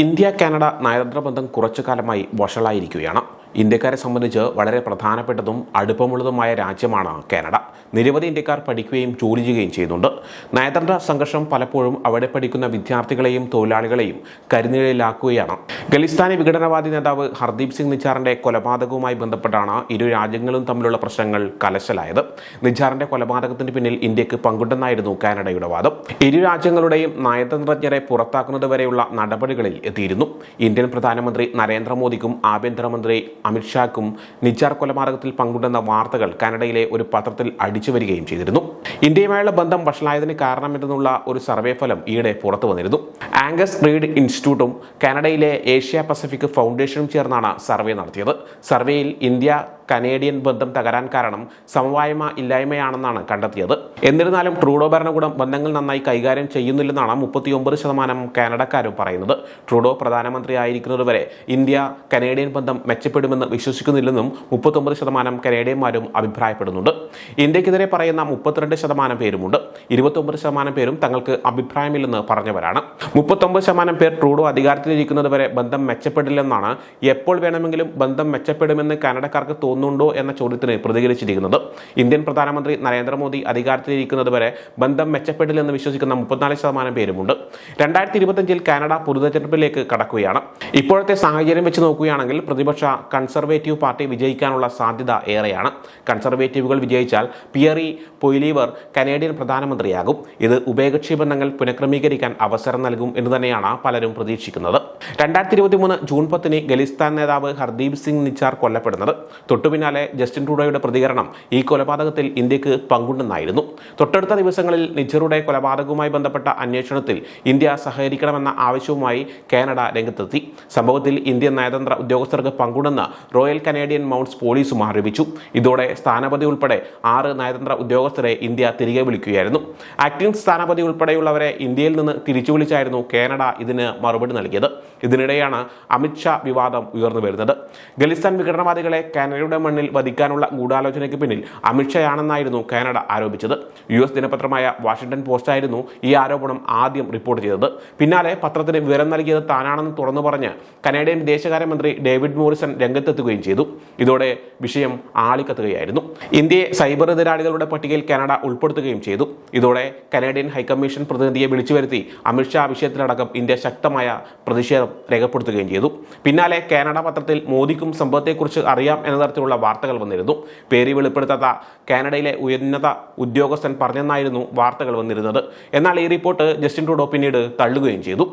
India Canada നയതന്ത്ര ബന്ധം കുറച്ചു കാലമായി വഷളായിരിക്കുകയാണ്. ഇന്ത്യക്കാരെ സംബന്ധിച്ച് വളരെ പ്രധാനപ്പെട്ടതും അടുപ്പമുള്ളതുമായ രാജ്യമാണ് കാനഡ. നിരവധി ഇന്ത്യക്കാർ പഠിക്കുകയും ജോലി ചെയ്യുകയും ചെയ്യുന്നുണ്ട്. നയതന്ത്ര സംഘർഷം പലപ്പോഴും അവിടെ പഠിക്കുന്ന വിദ്യാർത്ഥികളെയും തൊഴിലാളികളെയും കരിനിഴലിലാക്കുകയാണ്. ഖലിസ്ഥാനി വിഘടനവാദി നേതാവ് ഹർദീപ് സിംഗ് നിച്ചാറിന്റെ കൊലപാതകവുമായി ബന്ധപ്പെട്ടാണ് ഇരു രാജ്യങ്ങളും തമ്മിലുള്ള പ്രശ്നങ്ങൾ കലശലായത്. നിച്ചാറിന്റെ കൊലപാതകത്തിന് പിന്നിൽ ഇന്ത്യയ്ക്ക് പങ്കുണ്ടെന്നായിരുന്നു കാനഡയുടെ വാദം. ഇരു രാജ്യങ്ങളുടെയും നയതന്ത്രജ്ഞരെ പുറത്താക്കുന്നത് വരെയുള്ള നടപടികളിൽ എത്തിയിരുന്നു. ഇന്ത്യൻ പ്രധാനമന്ത്രി നരേന്ദ്രമോദിക്കും ആഭ്യന്തരമന്ത്രി അമിത്ഷാക്കും നിജാർ കൊലപാതകത്തിൽ പങ്കുണ്ടെന്ന വാർത്തകൾ കാനഡയിലെ ഒരു പത്രത്തിൽ അടിച്ചു വരികയും ചെയ്തിരുന്നു. ഇന്ത്യയുമായുള്ള ബന്ധം വഷളായതിന് കാരണമെന്നുള്ള ഒരു സർവേ ഫലം ഈയിടെ പുറത്തു വന്നിരുന്നു. ആംഗസ് റീഡ് ഇൻസ്റ്റിറ്റ്യൂട്ടും കാനഡയിലെ ഏഷ്യ പസഫിക് ഫൗണ്ടേഷനും ചേർന്നാണ് സർവേ നടത്തിയത്. സർവേയിൽ ഇന്ത്യ കനേഡിയൻ ബന്ധം തകരാൻ കാരണം സമവായ്മ ഇല്ലായ്മയാണെന്നാണ് കണ്ടെത്തിയത്. എന്നിരുന്നാലും ട്രൂഡോ ഭരണകൂടം ബന്ധങ്ങൾ നന്നായി കൈകാര്യം ചെയ്യുന്നില്ലെന്നാണ് മുപ്പത്തിയൊമ്പത് ശതമാനം കാനഡക്കാരും പറയുന്നത്. ട്രൂഡോ പ്രധാനമന്ത്രിയായിരിക്കുന്നതുവരെ ഇന്ത്യ കനേഡിയൻ ബന്ധം മെച്ചപ്പെടുമെന്ന് വിശ്വസിക്കുന്നില്ലെന്നും മുപ്പത്തൊമ്പത് ശതമാനം കനേഡിയന്മാരും അഭിപ്രായപ്പെടുന്നുണ്ട്. ഇന്ത്യക്കെതിരെ പറയുന്ന മുപ്പത്തിരണ്ട് ശതമാനം പേരുമുണ്ട്. ഇരുപത്തൊമ്പത് ശതമാനം പേരും തങ്ങൾക്ക് അഭിപ്രായമില്ലെന്ന് പറഞ്ഞവരാണ്. മുപ്പത്തൊമ്പത് ശതമാനം പേർ ട്രൂഡോ അധികാരത്തിലിരിക്കുന്നതുവരെ ബന്ധം മെച്ചപ്പെടില്ലെന്നാണ് എപ്പോൾ വേണമെങ്കിലും ബന്ധം മെച്ചപ്പെടുമെന്ന് കാനഡക്കാർക്ക് തോന്നുന്നുണ്ടോ എന്ന ചോദ്യത്തിന് പ്രതികരിച്ചിരിക്കുന്നത്. ഇന്ത്യൻ പ്രധാനമന്ത്രി നരേന്ദ്രമോദി അധികാരത്തിലിരിക്കുന്നത് വരെ ബന്ധം മെച്ചപ്പെടില്ലെന്ന് വിശ്വസിക്കുന്ന മുപ്പത്തിനാല് ശതമാനം പേരുമുണ്ട്. രണ്ടായിരത്തി ഇരുപത്തഞ്ചിൽ കാനഡ പൊതുതെരഞ്ഞെടുപ്പിലേക്ക് കടക്കുകയാണ്. ഇപ്പോഴത്തെ സാഹചര്യം വെച്ച് നോക്കുകയാണെങ്കിൽ പ്രതിപക്ഷ കൺസർവേറ്റീവ് പാർട്ടി വിജയിക്കാനുള്ള സാധ്യത ഏറെയാണ്. കൺസർവേറ്റീവുകൾ വിജയിച്ചാൽ പിയറി പൊയ്ലീവർ കനേഡിയൻ പ്രധാനമന്ത്രിയാകും. ഇത് ഉഭയകക്ഷി ബന്ധങ്ങൾ പുനഃക്രമീകരിക്കാൻ അവസരം നൽകും എന്ന് തന്നെയാണ് പലരും പ്രതീക്ഷിക്കുന്നത്. രണ്ടായിരത്തി ഇരുപത്തി മൂന്ന് ജൂൺ പത്തിന് ഖലിസ്ഥാൻ നേതാവ് ഹർദീപ് സിംഗ് നിച്ചാർ കൊല്ലപ്പെടുന്നത്. തൊട്ടുപിന്നാലെ ജസ്റ്റിൻ ട്രൂഡോയുടെ പ്രതികരണം ഈ കൊലപാതകത്തിൽ ഇന്ത്യയ്ക്ക് പങ്കുണ്ടെന്നായിരുന്നു. തൊട്ടടുത്ത ദിവസങ്ങളിൽ നിജറുടെ കൊലപാതകവുമായി ബന്ധപ്പെട്ട അന്വേഷണത്തിൽ ഇന്ത്യ സഹകരിക്കണമെന്ന ആവശ്യവുമായി കാനഡ രംഗത്തെത്തി. സംഭവത്തിൽ ഇന്ത്യൻ നയതന്ത്ര ഉദ്യോഗസ്ഥർക്ക് പങ്കുണ്ടെന്ന് റോയൽ കനേഡിയൻ മൗണ്ട്സ് പോലീസും ആരോപിച്ചു. ഇതോടെ സ്ഥാനപതി ഉൾപ്പെടെ ആറ് നയതന്ത്ര ഉദ്യോഗസ്ഥരെ ഇന്ത്യ തിരികെ വിളിക്കുകയായിരുന്നു. ആക്ടിംഗ് സ്ഥാനപതി ഉൾപ്പെടെയുള്ളവരെ ഇന്ത്യയിൽ നിന്ന് തിരിച്ചു വിളിച്ചായിരുന്നു കാനഡ ഇതിന് മറുപടി നൽകിയത്. ഇതിനിടെയാണ് അമിത്ഷാ വിവാദം ഉയർന്നു വരുന്നത്. ഖലിസ്ഥാൻ വിഘടനവാദികളെ കാനഡയുടെ മണ്ണിൽ വധിക്കാനുള്ള ഗൂഢാലോചനയ്ക്ക് പിന്നിൽ അമിത്ഷായാണെന്നായിരുന്നു കാനഡ ആരോപിച്ചത്. യു എസ് ദിനപത്രമായ വാഷിംഗ്ടൺ പോസ്റ്റായിരുന്നു ഈ ആരോപണം ആദ്യം റിപ്പോർട്ട് ചെയ്തത്. പിന്നാലെ പത്രത്തിന് വിവരം നൽകിയത് താനാണെന്ന് തുറന്നു പറഞ്ഞ് കനേഡിയൻ വിദേശകാര്യമന്ത്രി ഡേവിഡ് മോറിസൺ രംഗത്തെത്തുകയും ചെയ്തു. ഇതോടെ വിഷയം ആളിക്കത്തുകയായിരുന്നു. ഇന്ത്യയെ സൈബർ എതിരാളികളുടെ പട്ടികയിൽ കാനഡ ഉൾപ്പെടുത്തുകയും ചെയ്തു. ഇതോടെ കനേഡിയൻ ഹൈക്കമ്മീഷൻ പ്രതിനിധിയെ വിളിച്ചു വരുത്തി അമിത്ഷാ വിഷയത്തിലടക്കം ഇന്ത്യ ശക്തമായ പ്രതിഷേധം രേഖപ്പെടുത്തുകയും ചെയ്തു. പിന്നാലെ കാനഡ പത്രത്തിൽ മോദിക്കും സംഭവത്തെക്കുറിച്ച് അറിയാം എന്ന തരത്തിലുള്ള വാർത്തകൾ വന്നിരുന്നു. പേര് വെളിപ്പെടുത്താത്ത കാനഡയിലെ ഉന്നത ഉദ്യോഗസ്ഥൻ പറഞ്ഞെന്നായിരുന്നു വാർത്തകൾ വന്നിരുന്നത്. എന്നാൽ ഈ റിപ്പോർട്ട് ജസ്റ്റിൻ ട്രൂഡോ പിന്നീട് തള്ളുകയും ചെയ്തു.